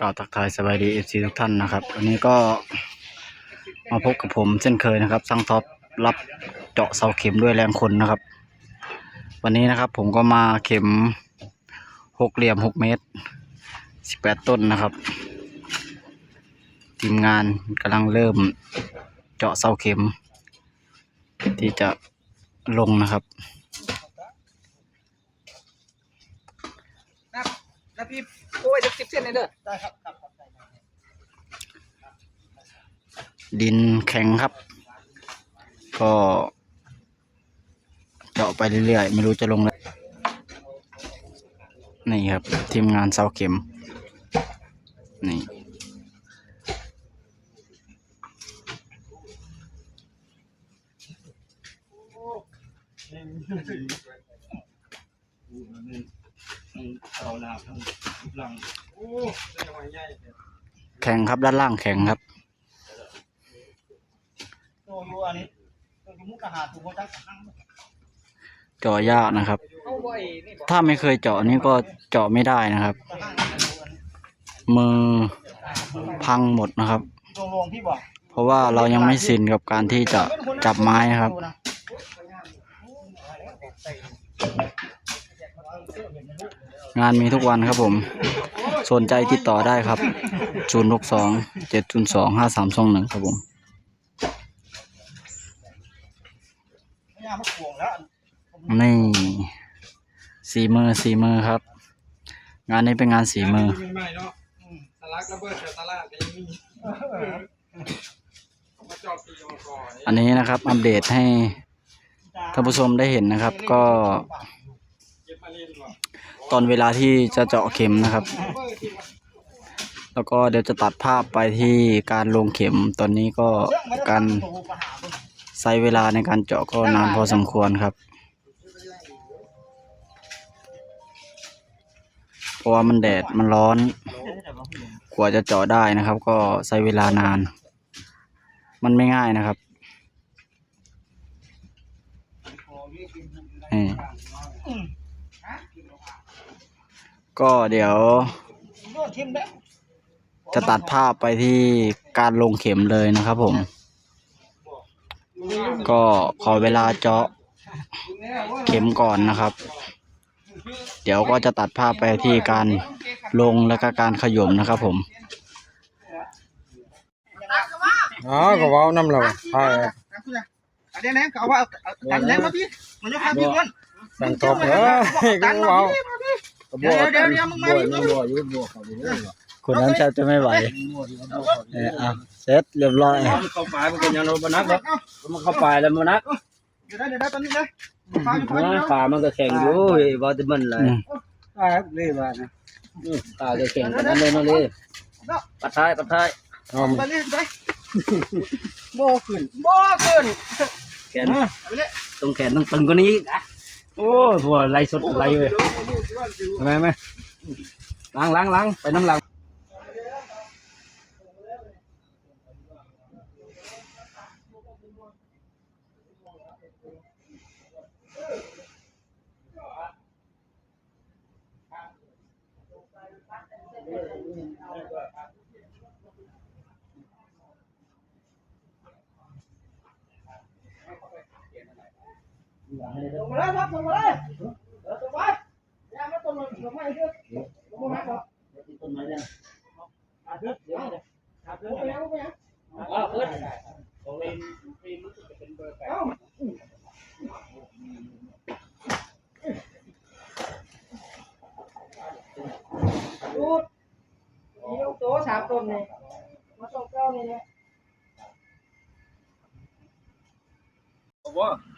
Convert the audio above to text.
กล่าวทักทายสบายดีเอฟซีทุกท่านนะครับ วันนี้ก็มาพบกับผมเช่นเคยนะครับซังท็อปรับ เจาะเสาเข็มด้วยแรงคนนะครับ วันนี้นะครับผมก็มาเข็มหกเหลี่ยมหกเมตรสิบแปดต้นนะครับ ทีมงานกำลังเริ่มเจาะเสาเข็ม ที่จะลงนะครับนับนับพี่โอ้ยจะสิบเส้นเลยเด้อได้ครับครับครับได้ดินแข็งครับ ก็ เจาะไปเรื่อยๆ ไม่รู้จะลงเลยนี่ครับ ทีมงานเสาเข็ม นี่ แข็งครับด้านล่างแข็งครับโอ้ยอันนี้ตัวมุกกระหาตัวจักรนั่ง เจาะยากนะครับ ถ้าไม่เคยเจาะนี่ก็เจาะไม่ได้นะครับ มือพังหมดนะครับ เพราะว่าเรายังไม่ชินกับการที่จะจับไม้นะครับงานมีทุกวันครับผม สนใจติดต่อได้ครับ0 6 2 7 0 2 5 3 2 1ครับผมไม่ยากมันห่วงแล้ว นี่สีมือสีมือครับ งานนี้เป็นงานสีมือใหม่ๆเนาะตะลักระเบิดตลาดก็ยังมีมาจอบตีมาก่อนอันนี้นะครับ อัปเดตให้ท่านผู้ชมได้เห็นนะครับ ก็ ตอนเวลาที่จะเจาะเข็มนะครับ แล้วก็เดี๋ยวจะตัดภาพไปที่การลงเข็มตอนนี้ก็การใช้เวลาในการเจาะก็นานพอสมควรครับ ราะว่ามันแดดมันร้อน กว่าจะเจาะได้นะครับ ก็ใช้เวลานาน มันไม่ง่ายนะครับนี่ก็เดี๋ยวทิมแล้วจะตัดภาพไปที่การลงเข็มเลยนะครับผม ก็ขอเวลาเจาะเข็มก่อนนะครับ เดี๋ยวก็จะตัดภาพไปที่การลงและก็การขย่มนะครับผมอ๋อก็ว้าวน้ำเราใช่อันนี้นะเขาว่าตันแรงมาพี่มันจะพาพี่ก่อนสั่งตบเอ้ยก็ว้าวเดี๋ยวเดี๋ยวเดี๋ยวมึงมาพี่คนนั้นแทบจะไม่ไหวเอออะเสร็จเรียบร้อยมันเข้าไปมันก็ยังโดนบนักเนาะมันเข้าไปแล้วมันนัก เดี๋ยวได้เดี๋ยวได้ตอนนี้เลยพาพี่เออขามันก็แข็งอยู่เฮ้ยว่าจะมันอะไรอืมเลยว่านะขาจะแข็งกันนั่นเลยนั่นเลยปัดท้ายปัดท้ายอ๋อไปเลยไปโบขึ้นโบขึ้นแขนตรงแขนต้องตึงกว่านี้นะโอ้หัวไหลสดไหลเลยทำไมไหมล้างล้างล้างไปน้ำล้าง ล